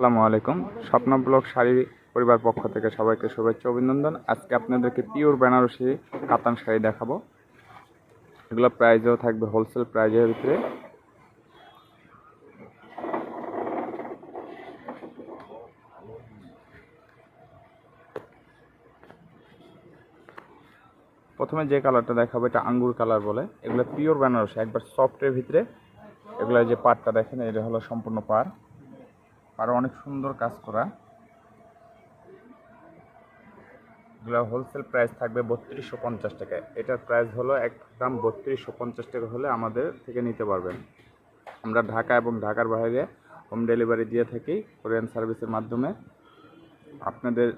আসসালামু আলাইকুম। স্বপ্ন ব্লক শাড়ি পরিবার পক্ষ থেকে সবাইকে শুভেচ্ছা অভিনন্দন। আজকে আপনাদেরকে পিওর বেনারসি কাতান শাড়ি দেখাবো। এগুলো প্রাইজও থাকবে হোলসেল প্রাইজের ভিতরে। প্রথমে যে কালারটা দেখাবো, এটা আঙ্গুর কালার বলে। এগুলো পিওর বেনারসি, একবার সফটের ভিতরে। এগুলো যে পাড়টা দেখেন, এটা হলো সম্পূর্ণ পাড় আরও অনেক সুন্দর কাজ করা। এগুলো হোলসেল প্রাইস থাকবে বত্রিশশো পঞ্চাশ টাকা। এটার প্রাইস হলো একদম বত্রিশশো পঞ্চাশ টাকা হলে আমাদের থেকে নিতে পারবেন। আমরা ঢাকা এবং ঢাকার বাইরে হোম ডেলিভারি দিয়ে থাকি কোরিয়ান সার্ভিসের মাধ্যমে। আপনাদের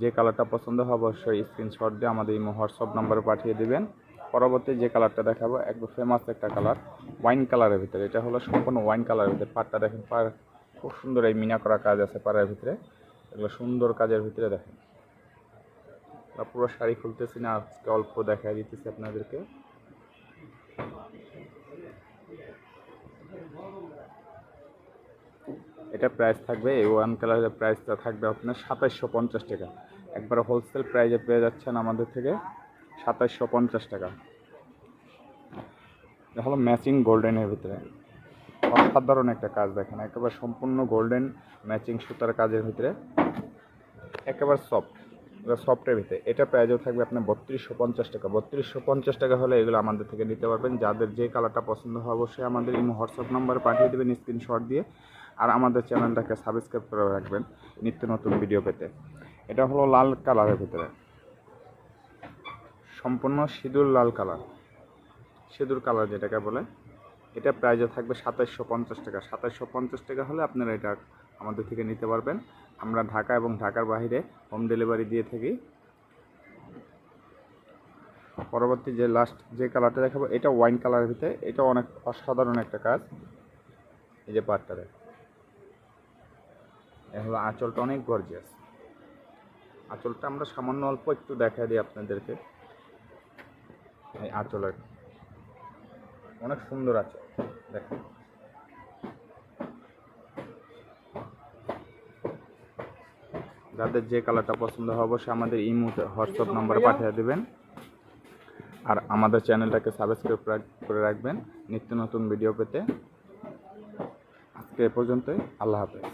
যে কালারটা পছন্দ হবে অবশ্যই স্ক্রিনশট দিয়ে আমাদের ইমো হোয়াটসঅ্যাপ নাম্বারে পাঠিয়ে দিবেন। পরবর্তী যে কালারটা দেখাবো, একদম ফেমাস একটা কালার ওয়াইন কালারের ভিতরে। এটা হলো সম্পূর্ণ ওয়াইন কালারের ভিতরে। পাটটা দেখেন, পার খুব সুন্দর এই মিনা করা কাজ আছে পাড়ার ভিতরে। এগুলো সুন্দর কাজের ভিতরে দেখেন। পুরো শাড়ি খুলতেছি না, আজকে অল্প দেখা দিতেছি আপনাদেরকে। এটা প্রাইস থাকবে, এই ওয়ান কালারের প্রাইসটা থাকবে আপনার সাতাইশশো পঞ্চাশ টাকা। একবার হোলসেল প্রাইজে পেয়ে যাচ্ছেন আমাদের থেকে সাতাইশশো পঞ্চাশ টাকা। এটা হলো ম্যাচিং গোল্ডেনের ভিতরে। অসাধারণ একটা কাজ দেখেন, একেবারে সম্পূর্ণ গোল্ডেন ম্যাচিং সুতার কাজের ভিতরে। একেবারে সফট সফটের ভিতরে। এটা প্রাইজও থাকবে আপনার বত্রিশশো পঞ্চাশ টাকা। বত্রিশশো পঞ্চাশ টাকা হলে এগুলো আমাদের থেকে নিতে পারবেন। যাদের যে কালারটা পছন্দ হয় অবশ্যই আমাদের ইমো হোয়াটসঅ্যাপ নাম্বারে পাঠিয়ে দেবেন স্ক্রিনশট দিয়ে। আর আমাদের চ্যানেলটাকে সাবস্ক্রাইব করে রাখবেন নিত্য নতুন ভিডিও পেতে। এটা হলো লাল কালারের ভিতরে। সম্পূর্ণ সিঁদুর লাল কালার। সিঁদুর কালার যেটাকে বলে। এটা প্রাইজে থাকবে সাতাইশশো পঞ্চাশ টাকা। সাতাইশশো পঞ্চাশ টাকা হলে আপনারা এটা আমাদের থেকে নিতে পারবেন। আমরা ঢাকা এবং ঢাকার বাইরে হোম ডেলিভারি দিয়ে থাকি। পরবর্তী যে লাস্ট যে কালারটা দেখাবো, এটা ওয়াইন কালারের ভিতরে। এটা অনেক অসাধারণ একটা কাজ। এই যে পাটটা দেখ। এ হলো আঁচলটা অনেক গর্জিয়াস আঁচলটা আমরা সামান্য অল্প একটু দেখা দিই আপনাদেরকে। এই আঁচলের। অনেক সুন্দর আছে দেখেন। যাদের যে কালারটা পছন্দ হবে অবশ্যই আমাদের ইমোতে হোয়াটসঅ্যাপ নাম্বার পাঠিয়ে দেবেন। আর আমাদের চ্যানেলটাকে সাবস্ক্রাইব করে রাখবেন। নিত্য নতুন ভিডিও পেতে। আজকে এ পর্যন্তই। আল্লাহ হাফেজ।